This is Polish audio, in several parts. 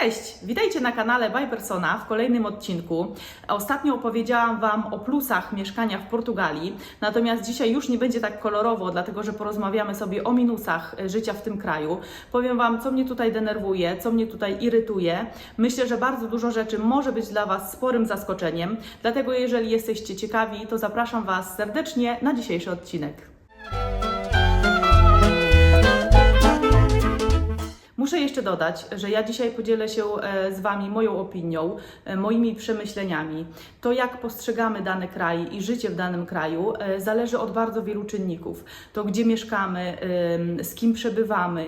Cześć! Witajcie na kanale By Persona w kolejnym odcinku. Ostatnio opowiedziałam Wam o plusach mieszkania w Portugalii, natomiast dzisiaj już nie będzie tak kolorowo, dlatego że porozmawiamy sobie o minusach e, życia w tym kraju. Powiem Wam, co mnie tutaj denerwuje, co mnie tutaj irytuje. Myślę, że bardzo dużo rzeczy może być dla Was sporym zaskoczeniem, dlatego jeżeli jesteście ciekawi, to zapraszam Was serdecznie na dzisiejszy odcinek. Muszę jeszcze dodać, że ja dzisiaj podzielę się e, z Wami moją opinią, e, moimi przemyśleniami. To, jak postrzegamy dany kraj i życie w danym kraju, e, zależy od bardzo wielu czynników. To, gdzie mieszkamy, z kim przebywamy,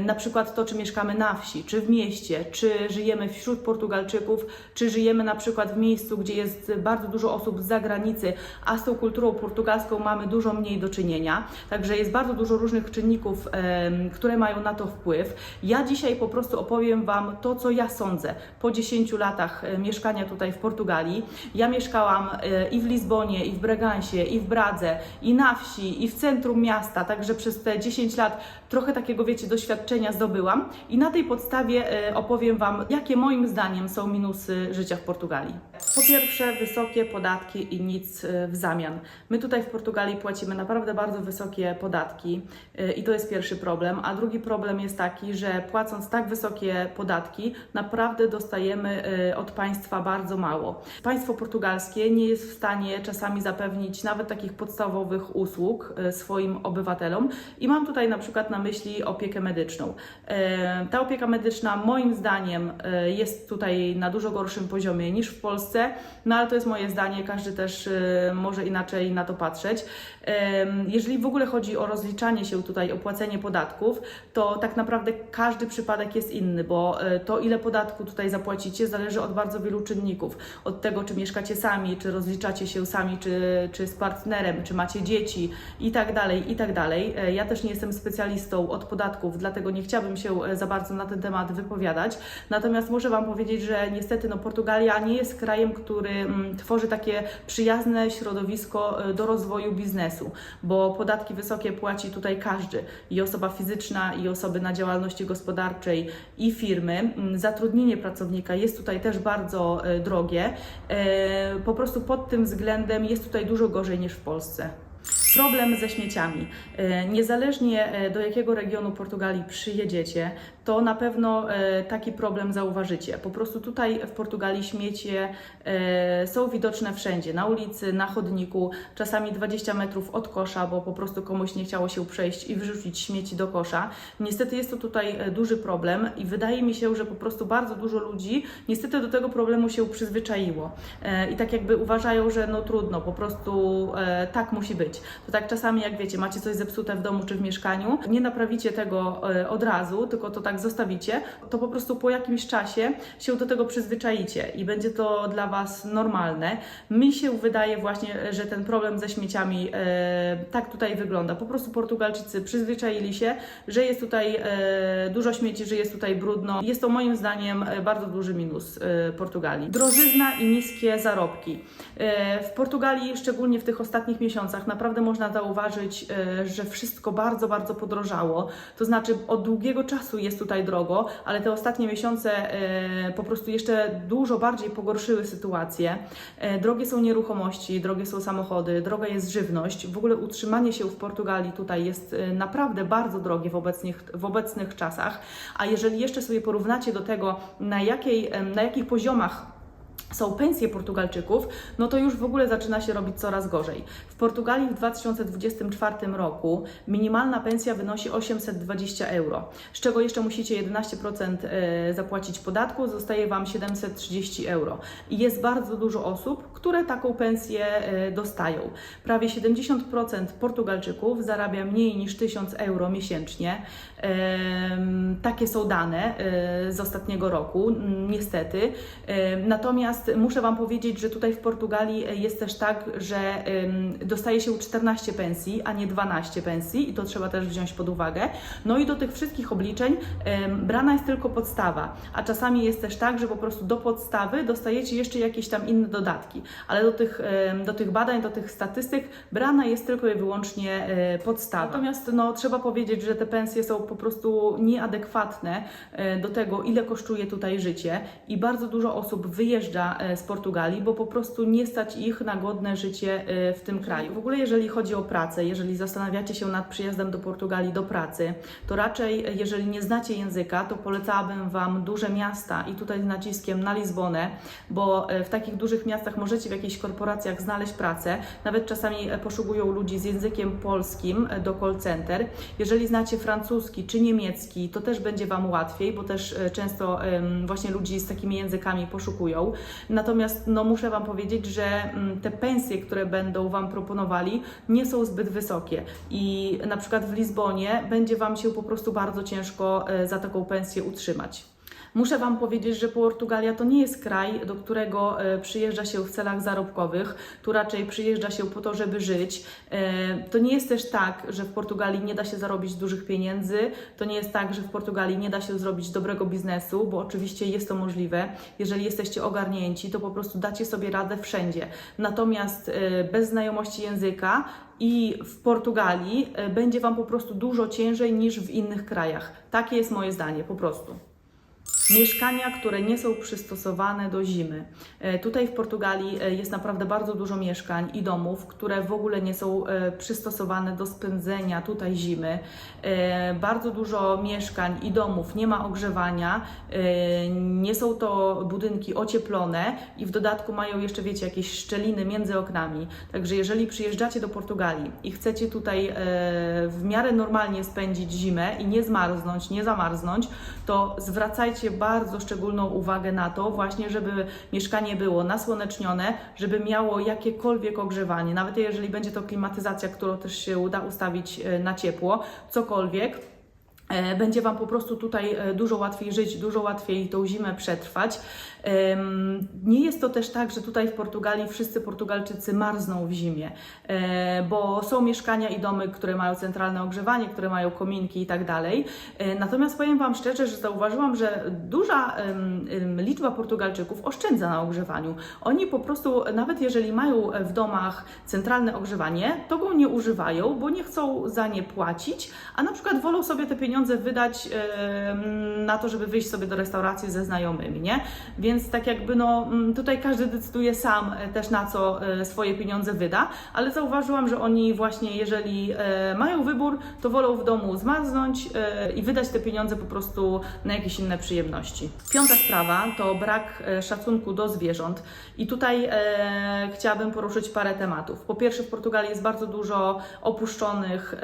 na przykład to, czy mieszkamy na wsi, czy w mieście, czy żyjemy wśród Portugalczyków, czy żyjemy na przykład w miejscu, gdzie jest bardzo dużo osób z zagranicy, a z tą kulturą portugalską mamy dużo mniej do czynienia. Także jest bardzo dużo różnych czynników, które mają na to wpływ. Ja dzisiaj po prostu opowiem Wam to, co ja sądzę po 10 latach e, mieszkania tutaj w Portugalii. Ja mieszkałam e, i w Lizbonie, i w Bregansie, i w Bradze, i na wsi, i w centrum miasta, także przez te 10 lat trochę takiego, wiecie, doświadczenia zdobyłam i na tej podstawie e, opowiem Wam, jakie moim zdaniem są minusy życia w Portugalii. Po pierwsze, wysokie podatki i nic e, w zamian. My tutaj w Portugalii płacimy naprawdę bardzo wysokie podatki e, i to jest pierwszy problem, a drugi problem jest taki, że płacąc tak wysokie podatki, naprawdę dostajemy od państwa bardzo mało. Państwo portugalskie nie jest w stanie czasami zapewnić nawet takich podstawowych usług swoim obywatelom i mam tutaj na przykład na myśli opiekę medyczną. E, Ta opieka medyczna moim zdaniem e, jest tutaj na dużo gorszym poziomie niż w Polsce, no ale to jest moje zdanie, każdy też e, może inaczej na to patrzeć. Jeżeli w ogóle chodzi o rozliczanie się tutaj, o płacenie podatków, to tak naprawdę każdy przypadek jest inny, bo to ile podatku tutaj zapłacicie zależy od bardzo wielu czynników. Od tego, czy mieszkacie sami, czy rozliczacie się sami, czy, czy z partnerem, czy macie dzieci i tak dalej, i tak dalej. Ja też nie jestem specjalistą od podatków, dlatego nie chciałabym się e, za bardzo na ten temat wypowiadać. Natomiast muszę Wam powiedzieć, że niestety no, Portugalia nie jest krajem, który mm, tworzy takie przyjazne środowisko e, do rozwoju biznesu, bo podatki wysokie płaci tutaj każdy i osoba fizyczna, i osoby na działalności gospodarczej, i firmy. Mm, Zatrudnienie pracownika jest tutaj też bardzo e, drogie. Po prostu pod tym względem jest tutaj dużo gorzej niż w Polsce. Problem ze śmieciami. E, Niezależnie e, do jakiego regionu Portugalii przyjedziecie, to na pewno e, taki problem zauważycie. Po prostu tutaj w Portugalii śmiecie e, są widoczne wszędzie, na ulicy, na chodniku, czasami 20 metrów od kosza, bo po prostu komuś nie chciało się przejść i wyrzucić śmieci do kosza. Niestety jest to tutaj e, duży problem i wydaje mi się, że po prostu bardzo dużo ludzi niestety do tego problemu się przyzwyczaiło i tak jakby uważają, że no trudno, po prostu tak musi być. To tak czasami, jak wiecie, macie coś zepsute w domu czy w mieszkaniu, nie naprawicie tego od razu, tylko to tak zostawicie, to po prostu po jakimś czasie się do tego przyzwyczaicie i będzie to dla Was normalne. Mi się wydaje właśnie, że ten problem ze śmieciami e, tak tutaj wygląda. Po prostu Portugalczycy przyzwyczaili się, że jest tutaj e, dużo śmieci, że jest tutaj brudno. Jest to moim zdaniem e, bardzo duży minus e, Portugalii. Drożyzna i niskie zarobki. E, W Portugalii, szczególnie w tych ostatnich miesiącach, naprawdę można zauważyć, e, że wszystko bardzo, bardzo podrożało. To znaczy, od długiego czasu jest tutaj drogo, ale te ostatnie miesiące e, po prostu jeszcze dużo bardziej pogorszyły sytuację. E, Drogie są nieruchomości, drogie są samochody, droga jest żywność. W ogóle utrzymanie się w Portugalii tutaj jest e, naprawdę bardzo drogie w obecnych, w obecnych czasach. A jeżeli jeszcze sobie porównacie do tego, na, jakiej, na jakich poziomach są pensje Portugalczyków, no to już w ogóle zaczyna się robić coraz gorzej. W Portugalii w 2024 roku minimalna pensja wynosi 820 euro, z czego jeszcze musicie 11% e, zapłacić podatku, zostaje Wam 730 euro. I jest bardzo dużo osób, które taką pensję e, dostają. Prawie 70% Portugalczyków zarabia mniej niż 1000 euro miesięcznie. Takie są dane e, z ostatniego roku, niestety. Natomiast muszę Wam powiedzieć, że tutaj w Portugalii e, jest też tak, że dostaje się 14 pensji, a nie 12 pensji i to trzeba też wziąć pod uwagę. No i do tych wszystkich obliczeń brana jest tylko podstawa, a czasami jest też tak, że po prostu do podstawy dostajecie jeszcze jakieś tam inne dodatki, ale do tych, do tych badań, do tych statystyk brana jest tylko i wyłącznie e, podstawa. Natomiast no, trzeba powiedzieć, że te pensje są po prostu nieadekwatne e, do tego, ile kosztuje tutaj życie i bardzo dużo osób wyjeżdża e, z Portugalii, bo po prostu nie stać ich na godne życie e, w tym kraju. W ogóle jeżeli chodzi o pracę, jeżeli zastanawiacie się nad przyjazdem do Portugalii do pracy, to raczej jeżeli nie znacie języka, to polecałabym Wam duże miasta i tutaj z naciskiem na Lizbonę, bo w takich dużych miastach możecie w jakichś korporacjach znaleźć pracę, nawet czasami poszukują ludzi z językiem polskim do call center. Jeżeli znacie francuski czy niemiecki, to też będzie Wam łatwiej, bo też e, często właśnie ludzi z takimi językami poszukują. Natomiast no, muszę Wam powiedzieć, że mm, te pensje, które będą Wam proponowali, nie są zbyt wysokie i na przykład w Lizbonie będzie Wam się po prostu bardzo ciężko e, za taką pensję utrzymać. Muszę Wam powiedzieć, że Portugalia to nie jest kraj, do którego e, przyjeżdża się w celach zarobkowych, tu raczej przyjeżdża się po to, żeby żyć. E, To nie jest też tak, że w Portugalii nie da się zarobić dużych pieniędzy, to nie jest tak, że w Portugalii nie da się zrobić dobrego biznesu, bo oczywiście jest to możliwe. Jeżeli jesteście ogarnięci, to po prostu dacie sobie radę wszędzie. Natomiast e, bez znajomości języka i w Portugalii będzie Wam po prostu dużo ciężej niż w innych krajach. Takie jest moje zdanie, po prostu. Mieszkania, które nie są przystosowane do zimy. E, Tutaj w Portugalii e, jest naprawdę bardzo dużo mieszkań i domów, które w ogóle nie są e, przystosowane do spędzenia tutaj zimy. Bardzo dużo mieszkań i domów nie ma ogrzewania, nie są to budynki ocieplone i w dodatku mają jeszcze, wiecie, jakieś szczeliny między oknami. Także jeżeli przyjeżdżacie do Portugalii i chcecie tutaj w miarę normalnie spędzić zimę i nie zmarznąć, nie zamarznąć, to zwracajcie bardzo szczególną uwagę na to właśnie, żeby mieszkanie było nasłonecznione, żeby miało jakiekolwiek ogrzewanie, nawet jeżeli będzie to klimatyzacja, którą też się uda ustawić e, na ciepło, cokolwiek. E, Będzie Wam po prostu tutaj e, dużo łatwiej żyć, dużo łatwiej tą zimę przetrwać. Nie jest to też tak, że tutaj w Portugalii wszyscy Portugalczycy marzną w zimie, e, bo są mieszkania i domy, które mają centralne ogrzewanie, które mają kominki i tak dalej. Natomiast powiem Wam szczerze, że zauważyłam, że duża liczba Portugalczyków oszczędza na ogrzewaniu. Oni po prostu, nawet jeżeli mają w domach centralne ogrzewanie, to go nie używają, bo nie chcą za nie płacić, a na przykład wolą sobie te pieniądze wydać em, na to, żeby wyjść sobie do restauracji ze znajomymi, nie? Więc tak jakby no tutaj każdy decyduje sam e, też na co e, swoje pieniądze wyda, ale zauważyłam, że oni właśnie jeżeli e, mają wybór, to wolą w domu zmarznąć i wydać te pieniądze po prostu na jakieś inne przyjemności. Piąta sprawa to brak szacunku do zwierząt i tutaj chciałabym poruszyć parę tematów. Po pierwsze w Portugalii jest bardzo dużo opuszczonych,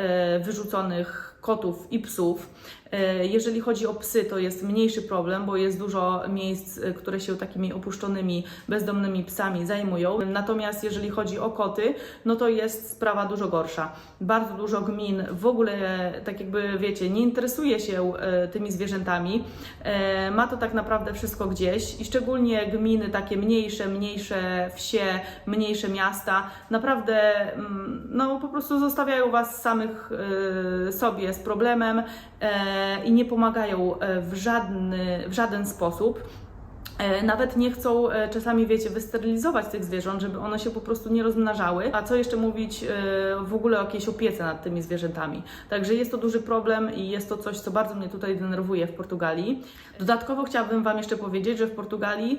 wyrzuconych kotów i psów. E, Jeżeli chodzi o psy, to jest mniejszy problem, bo jest dużo miejsc, e, które się takimi opuszczonymi, bezdomnymi psami zajmują. Natomiast jeżeli chodzi o koty, no to jest sprawa dużo gorsza. Bardzo dużo gmin w ogóle, e, tak jakby wiecie, nie interesuje się tymi zwierzętami. Ma to tak naprawdę wszystko gdzieś i szczególnie gminy takie mniejsze, mniejsze wsie, mniejsze miasta, naprawdę mm, no po prostu zostawiają Was samych sobie z problemem i nie pomagają e, w, żadny, w żaden sposób. E, Nawet nie chcą e, czasami, wiecie, wysterylizować tych zwierząt, żeby one się po prostu nie rozmnażały. A co jeszcze mówić e, w ogóle o jakiejś opiece nad tymi zwierzętami. Także jest to duży problem i jest to coś, co bardzo mnie tutaj denerwuje w Portugalii. Dodatkowo chciałabym Wam jeszcze powiedzieć, że w Portugalii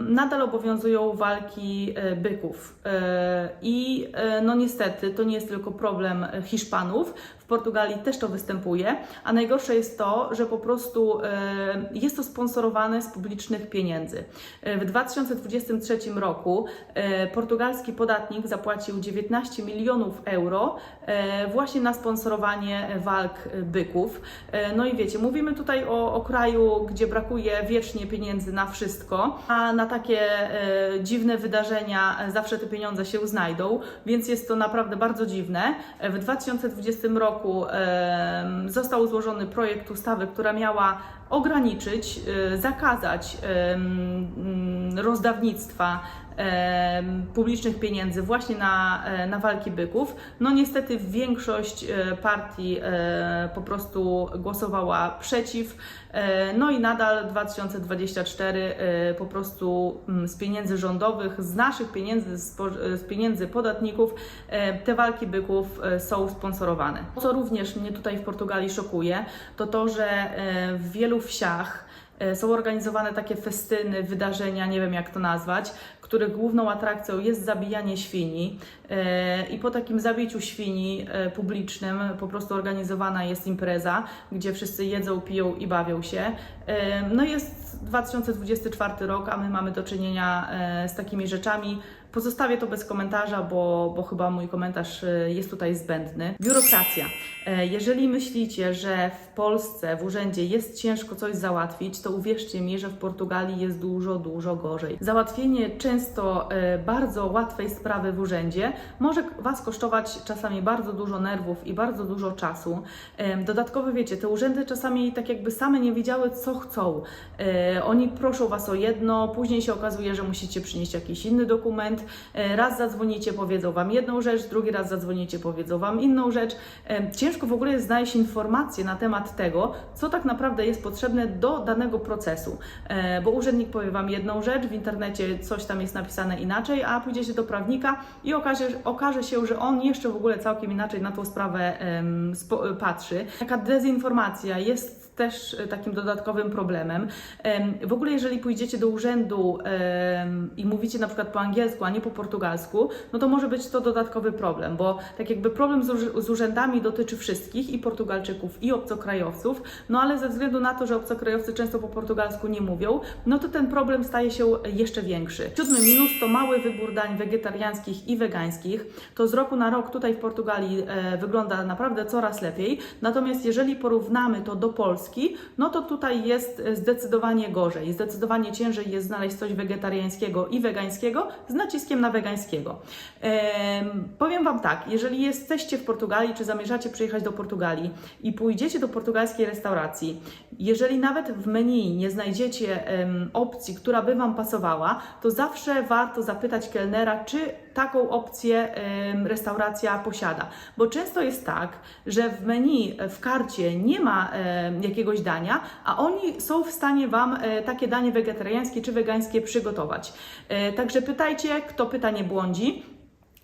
nadal obowiązują walki e, byków. E, I e, no niestety to nie jest tylko problem e, Hiszpanów. Portugalii też to występuje, a najgorsze jest to, że po prostu e, jest to sponsorowane z publicznych pieniędzy. E, W 2023 roku e, portugalski podatnik zapłacił 19 milionów euro właśnie na sponsorowanie walk byków. No i wiecie, mówimy tutaj o, o kraju, gdzie brakuje wiecznie pieniędzy na wszystko, a na takie dziwne wydarzenia zawsze te pieniądze się znajdą, więc jest to naprawdę bardzo dziwne. W 2020 roku em, został złożony projekt ustawy, która miała ograniczyć, e, zakazać mm, rozdawnictwa publicznych pieniędzy właśnie na, e, na walki byków. No niestety większość e, partii e, po prostu głosowała przeciw. No i nadal 2024 e, po prostu mm, z pieniędzy rządowych, z naszych pieniędzy, z, pieniędzy podatników, te walki byków są sponsorowane. Co również mnie tutaj w Portugalii szokuje, to to, że w wielu wsiach są organizowane takie festyny, wydarzenia, nie wiem jak to nazwać, których główną atrakcją jest zabijanie świni. E, I po takim zabiciu świni e, publicznym po prostu organizowana jest impreza, gdzie wszyscy jedzą, piją i bawią się. E, No jest 2024 rok, a my mamy do czynienia z takimi rzeczami. Pozostawię to bez komentarza, bo, bo chyba mój komentarz jest tutaj zbędny. Biurokracja. Jeżeli myślicie, że w Polsce w urzędzie jest ciężko coś załatwić, to uwierzcie mi, że w Portugalii jest dużo, dużo gorzej. Załatwienie często e, bardzo łatwej sprawy w urzędzie może Was kosztować czasami bardzo dużo nerwów i bardzo dużo czasu. Dodatkowo wiecie, te urzędy czasami tak jakby same nie wiedziały, co chcą. E, Oni proszą Was o jedno, później się okazuje, że musicie przynieść jakiś inny dokument. E, Raz zadzwonicie, powiedzą Wam jedną rzecz, drugi raz zadzwonicie, powiedzą Wam inną rzecz. Ciężko w ogóle jest znaleźć informacje na temat tego, co tak naprawdę jest potrzebne do danego procesu. Bo urzędnik powie Wam jedną rzecz, w internecie coś tam jest napisane inaczej, a pójdziecie do prawnika i okaże, okaże się, że on jeszcze w ogóle całkiem inaczej na tą sprawę patrzy. Taka dezinformacja jest też e, takim dodatkowym problemem. Em, W ogóle, jeżeli pójdziecie do urzędu i mówicie na przykład po angielsku, a nie po portugalsku, no to może być to dodatkowy problem, bo tak jakby problem z urzędami dotyczy wszystkich i Portugalczyków, i obcokrajowców, no ale ze względu na to, że obcokrajowcy często po portugalsku nie mówią, no to ten problem staje się jeszcze większy. Siódmy minus to mały wybór dań wegetariańskich i wegańskich. To z roku na rok tutaj w Portugalii e, wygląda naprawdę coraz lepiej. Natomiast jeżeli porównamy to do Polski, no to tutaj jest e, zdecydowanie gorzej. Zdecydowanie ciężej jest znaleźć coś wegetariańskiego i wegańskiego z naciskiem na wegańskiego. Em, powiem Wam tak, jeżeli jesteście w Portugalii, czy zamierzacie przyjechać do Portugalii i pójdziecie do portugalskiej restauracji, jeżeli nawet w menu nie znajdziecie em, opcji, która by Wam pasowała, to zawsze warto zapytać kelnera, czy taką opcję restauracja posiada. Bo często jest tak, że w menu, w karcie nie ma jakiegoś dania, a oni są w stanie Wam e, takie danie wegetariańskie czy wegańskie przygotować. E, Także pytajcie, kto pyta nie błądzi.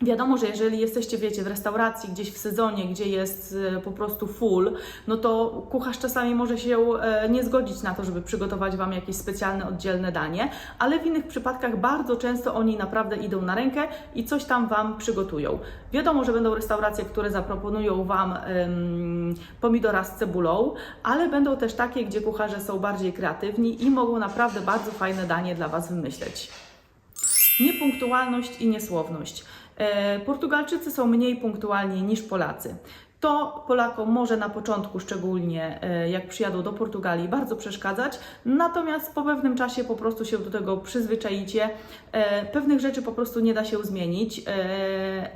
Wiadomo, że jeżeli jesteście, wiecie, w restauracji gdzieś w sezonie, gdzie jest e, po prostu full, no to kucharz czasami może się e, nie zgodzić na to, żeby przygotować Wam jakieś specjalne, oddzielne danie, ale w innych przypadkach bardzo często oni naprawdę idą na rękę i coś tam Wam przygotują. Wiadomo, że będą restauracje, które zaproponują Wam em, pomidora z cebulą, ale będą też takie, gdzie kucharze są bardziej kreatywni i mogą naprawdę bardzo fajne danie dla Was wymyśleć. Niepunktualność i niesłowność. E, Portugalczycy są mniej punktualni niż Polacy. To Polakom może na początku, szczególnie e, jak przyjadą do Portugalii, bardzo przeszkadzać, natomiast po pewnym czasie po prostu się do tego przyzwyczajicie. E, Pewnych rzeczy po prostu nie da się zmienić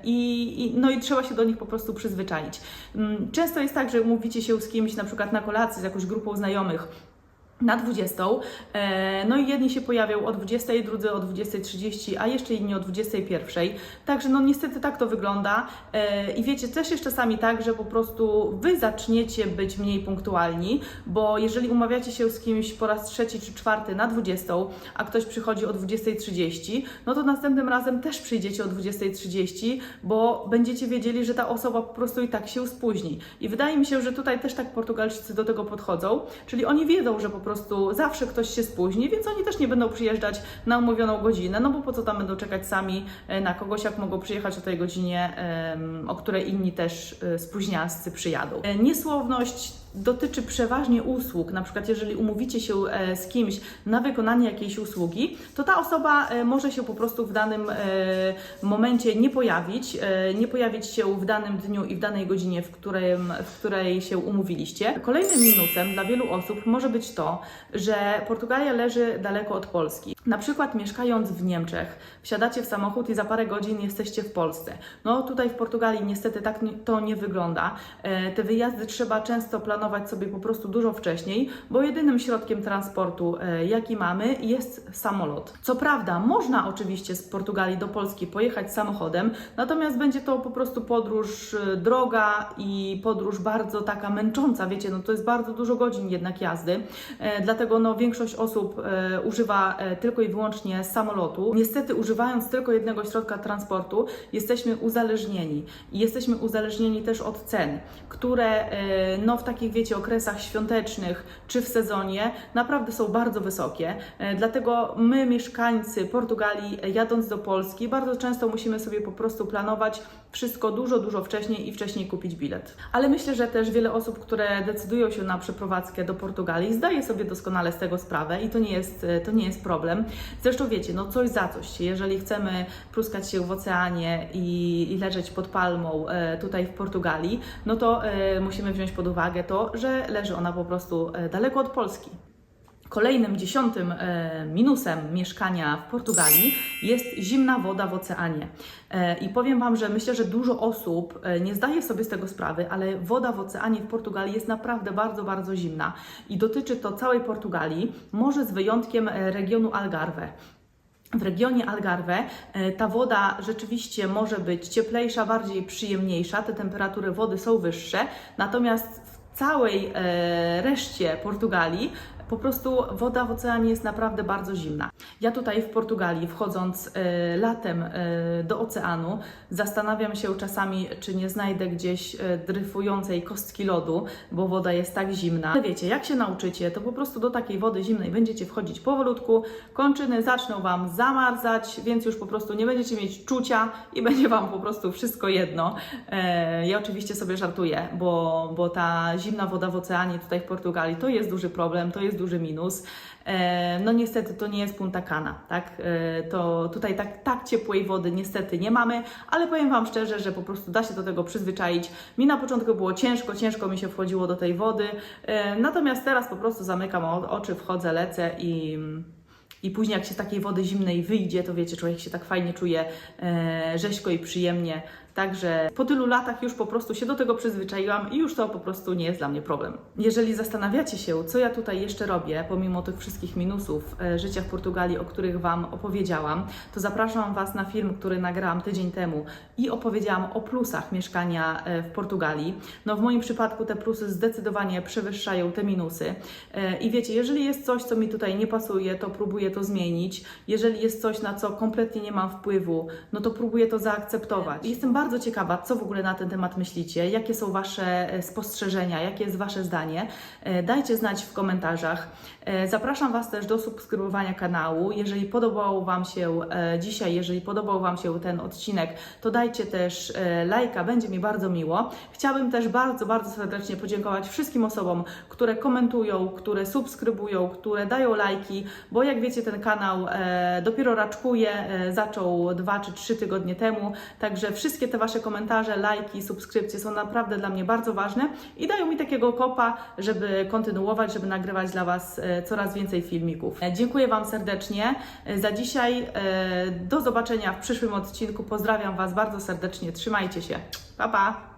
i, no i trzeba się do nich po prostu przyzwyczaić. Mm, Często jest tak, że umówicie się z kimś na przykład na kolacji z jakąś grupą znajomych na 20. E, No i jedni się pojawią o 20, drudzy o 20.30, a jeszcze inni o 21. Także no niestety tak to wygląda. E, I wiecie, też jest czasami tak, że po prostu Wy zaczniecie być mniej punktualni, bo jeżeli umawiacie się z kimś po raz trzeci czy czwarty na 20, a ktoś przychodzi o 20.30, no to następnym razem też przyjdziecie o 20.30, bo będziecie wiedzieli, że ta osoba po prostu i tak się spóźni. I wydaje mi się, że tutaj też tak Portugalczycy do tego podchodzą, czyli oni wiedzą, że po prostu zawsze ktoś się spóźni, więc oni też nie będą przyjeżdżać na umówioną godzinę, no bo po co tam będą czekać sami e, na kogoś, jak mogą przyjechać o tej godzinie, o której inni też e, spóźnialscy przyjadą. E, Niesłowność dotyczy przeważnie usług, na przykład jeżeli umówicie się e, z kimś na wykonanie jakiejś usługi, to ta osoba e, może się po prostu w danym e, momencie nie pojawić, nie pojawić się w danym dniu i w danej godzinie, w, którym, w której się umówiliście. Kolejnym minusem dla wielu osób może być to, że Portugalia leży daleko od Polski. Na przykład mieszkając w Niemczech, wsiadacie w samochód i za parę godzin jesteście w Polsce. No tutaj w Portugalii niestety tak to nie wygląda. Te wyjazdy trzeba często planować zaplanować sobie po prostu dużo wcześniej, bo jedynym środkiem transportu, e, jaki mamy, jest samolot. Co prawda, można oczywiście z Portugalii do Polski pojechać samochodem, natomiast będzie to po prostu podróż e, droga i podróż bardzo taka męcząca, wiecie, no to jest bardzo dużo godzin jednak jazdy, e, dlatego no większość osób używa tylko i wyłącznie samolotu. Niestety używając tylko jednego środka transportu jesteśmy uzależnieni jesteśmy uzależnieni też od cen, które no w takich wiecie okresach świątecznych czy w sezonie naprawdę są bardzo wysokie. E, Dlatego my mieszkańcy Portugalii e, jadąc do Polski bardzo często musimy sobie po prostu planować wszystko dużo, dużo wcześniej i wcześniej kupić bilet. Ale myślę, że też wiele osób, które decydują się na przeprowadzkę do Portugalii, zdaje sobie doskonale z tego sprawę i to nie jest, to nie jest problem. Zresztą wiecie, no coś za coś. Jeżeli chcemy pluskać się w oceanie i, i leżeć pod palmą e, tutaj w Portugalii, no to e, musimy wziąć pod uwagę to, że leży ona po prostu e, daleko od Polski. Kolejnym dziesiątym e, minusem mieszkania w Portugalii jest zimna woda w oceanie. E, I powiem Wam, że myślę, że dużo osób nie zdaje sobie z tego sprawy, ale woda w oceanie w Portugalii jest naprawdę bardzo, bardzo zimna i dotyczy to całej Portugalii, może z wyjątkiem regionu Algarve. W regionie Algarve ta woda rzeczywiście może być cieplejsza, bardziej przyjemniejsza, te temperatury wody są wyższe, natomiast całej e, reszcie Portugalii po prostu woda w oceanie jest naprawdę bardzo zimna. Ja tutaj w Portugalii, wchodząc e, latem e, do oceanu, zastanawiam się czasami, czy nie znajdę gdzieś e, dryfującej kostki lodu, bo woda jest tak zimna. Ale wiecie, jak się nauczycie, to po prostu do takiej wody zimnej będziecie wchodzić powolutku, kończyny zaczną Wam zamarzać, więc już po prostu nie będziecie mieć czucia i będzie Wam po prostu wszystko jedno. Ja oczywiście sobie żartuję, bo, bo ta zimna woda w oceanie tutaj w Portugalii to jest duży problem, to jest duży minus. E, No niestety to nie jest Punta Cana, tak? E, To tutaj tak, tak ciepłej wody niestety nie mamy, ale powiem Wam szczerze, że po prostu da się do tego przyzwyczaić. Mi na początku było ciężko, ciężko mi się wchodziło do tej wody, e, natomiast teraz po prostu zamykam oczy, wchodzę, lecę i... I później jak się z takiej wody zimnej wyjdzie, to wiecie, człowiek się tak fajnie czuje e, rzeźko i przyjemnie. Także po tylu latach już po prostu się do tego przyzwyczaiłam i już to po prostu nie jest dla mnie problem. Jeżeli zastanawiacie się, co ja tutaj jeszcze robię, pomimo tych wszystkich minusów e, życia w Portugalii, o których Wam opowiedziałam, to zapraszam Was na film, który nagrałam tydzień temu i opowiedziałam o plusach mieszkania e, w Portugalii. No w moim przypadku te plusy zdecydowanie przewyższają te minusy. E, I wiecie, jeżeli jest coś, co mi tutaj nie pasuje, to próbuję to zmienić. Jeżeli jest coś, na co kompletnie nie mam wpływu, no to próbuję to zaakceptować. I Jestem bardzo ciekawa, co w ogóle na ten temat myślicie, jakie są Wasze e, spostrzeżenia, jakie jest Wasze zdanie. E, Dajcie znać w komentarzach. E, Zapraszam Was też do subskrybowania kanału. Jeżeli podobało Wam się e, dzisiaj, jeżeli podobał Wam się ten odcinek, to dajcie też e, lajka, będzie mi bardzo miło. Chciałabym też bardzo, bardzo serdecznie podziękować wszystkim osobom, które komentują, które subskrybują, które dają lajki, bo jak wiecie, ten kanał dopiero raczkuje, zaczął dwa czy trzy tygodnie temu, także wszystkie te Wasze komentarze, lajki, subskrypcje są naprawdę dla mnie bardzo ważne i dają mi takiego kopa, żeby kontynuować, żeby nagrywać dla Was coraz więcej filmików. E, Dziękuję Wam serdecznie e, za dzisiaj. E, Do zobaczenia w przyszłym odcinku. Pozdrawiam Was bardzo serdecznie. Trzymajcie się. Pa, pa!